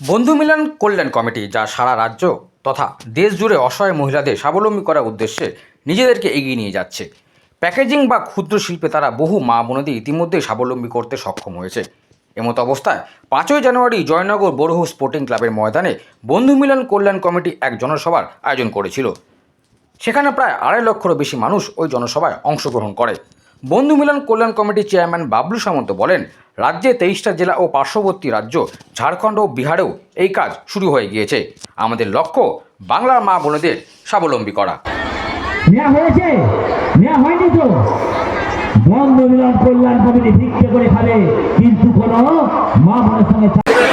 বন্ধু মিলন কল্যাণ কমিটি যা সারা রাজ্য তথা দেশ জুড়ে অসহায় মহিলাদের স্বাবলম্বী করার উদ্দেশ্যে নিজেদেরকে এগিয়ে নিয়ে যাচ্ছে। প্যাকেজিং বা ক্ষুদ্র শিল্পে তারা বহু মা বোনদের ইতিমধ্যেই স্বাবলম্বী করতে সক্ষম হয়েছে। এমতো অবস্থায় পাঁচই জানুয়ারি জয়নগর বড়হু স্পোর্টিং ক্লাবের ময়দানে বন্ধু মিলন কল্যাণ কমিটি এক জনসভার আয়োজন করেছিল। সেখানে প্রায় আড়াই লক্ষেরও বেশি মানুষ ওই জনসভায় অংশগ্রহণ করে। বন্ধু মিলন কল্যাণ কমিটির চেয়ারম্যান বাবলু সামন্ত বলেন, রাজ্যে তেইশটা জেলা ও পার্শ্ববর্তী রাজ্য, ঝাড়খণ্ড ও বিহারেও এই কাজ শুরু হয়ে গিয়েছে। আমাদের লক্ষ্য, বাংলার মা বোনেদের স্বাবলম্বী করা। নেওয়া হয়েছে? নেওয়া হয়নি তো? মিলন কল্যাণ কমিটি ভিক্ষে করে কিন্তু কোনো মা বোনের সঙ্গে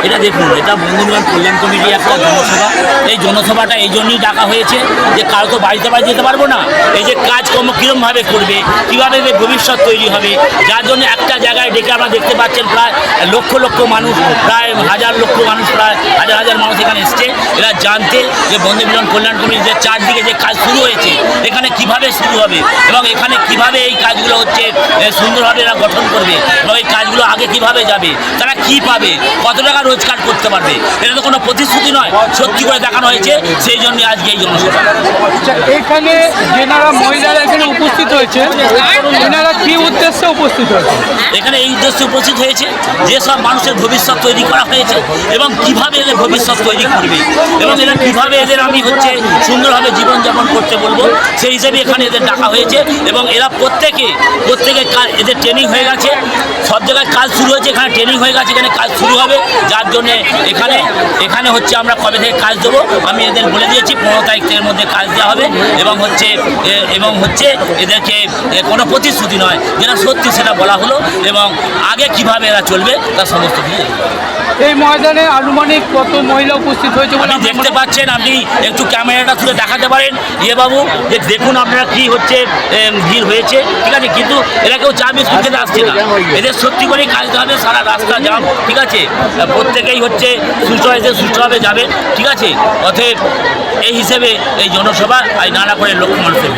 এটা দেখুন, এটা বন্ধুমিলন কল্যাণ কমিটি একটা জনসভা। এই জনসভাটা এই জন্যই ডাকা হয়েছে যে কারও তো বাড়িতে বাড়ি যেতে পারব না। এই যে কাজকর্ম কীরমভাবে করবে, কীভাবে এদের ভবিষ্যৎ তৈরি হবে, যার জন্য একটা জায়গায় ডেকে আমরা দেখতে পাচ্ছেন প্রায় লক্ষ লক্ষ মানুষ, প্রায় হাজার লক্ষ মানুষ, প্রায় হাজার হাজার মানুষ এখানে এসছে। এরা জানতে যে বন্ধু মিলন কল্যাণ কমিটির যে চারদিকে যে কাজ শুরু হয়েছে, এখানে কীভাবে শুরু হবে এবং এখানে কীভাবে এই কাজগুলো হচ্ছে সুন্দরভাবে এরা গঠন করবে এবং এই কাজগুলো আগে কীভাবে যাবে, তারা কি পাবে, কত টাকা রোজগার করতে পারবে। এটা তো কোনো প্রতিশ্রুতি নয় সত্যি করে দেখানো হয়েছে সেই জন্য আজকে এই জনসভা। আচ্ছা এখানে যেনারা মহিলারা এখানে উপস্থিত হয়েছে এনারা কি উদ্দেশ্যে উপস্থিত হয়েছে? এখানে এই উদ্দেশ্যে উপস্থিত হয়েছে যেসব মানুষের ভবিষ্যৎ তৈরি করা হয়েছে এবং কীভাবে এদের ভবিষ্যৎ তৈরি করবে এবং এরা কীভাবে এদের আমি হচ্ছে সুন্দরভাবে জীবনযাপন করতে বলব সেই হিসেবে এখানে এদের ডাকা হয়েছে এবং এরা প্রত্যেকে প্রত্যেকে কাজ এদের ট্রেনিং হয়ে গেছে। সব জায়গায় কাজ শুরু হয়েছে এখানে ট্রেনিং হয়ে গেছে এখানে কাজ শুরু হবে যার জন্য এখানে এখানে হচ্ছে আমরা কবে থেকে কাজ দেবো, আমি এদের বলে দিয়েছি, পনেরো তারিখের মধ্যে কাজ দেওয়া হবে এবং হচ্ছে এবং হচ্ছে এদেরকে কোনো প্রতিশ্রুতি নয়, যেটা সত্যি সেটা বলা হলো এবং আগে কীভাবে এরা চলবে তার সমস্ত কিছু এই ময়দানে আনুমানিক কত মহিলা উপস্থিত হয়েছে বলে আপনি দেখতে পাচ্ছেন আপনি একটু ক্যামেরাটা তুলে দেখাতে পারেন। ইয়ে বাবু যে দেখুন আপনারা কি হচ্ছে ভিড় হয়েছে ঠিক আছে? কিন্তু এরা কেউ চা বিস্কুট খেতে আসছে না। এদের সত্যি করে কাজতে হবে সারা রাস্তা জাম ঠিক আছে? প্রত্যেকেই হচ্ছে সুস্থ হয়েছে সুস্থভাবে যাবে ঠিক আছে? অতএব এই হিসেবে এই জনসভা আজ নানা করে লক্ষ মানুষের।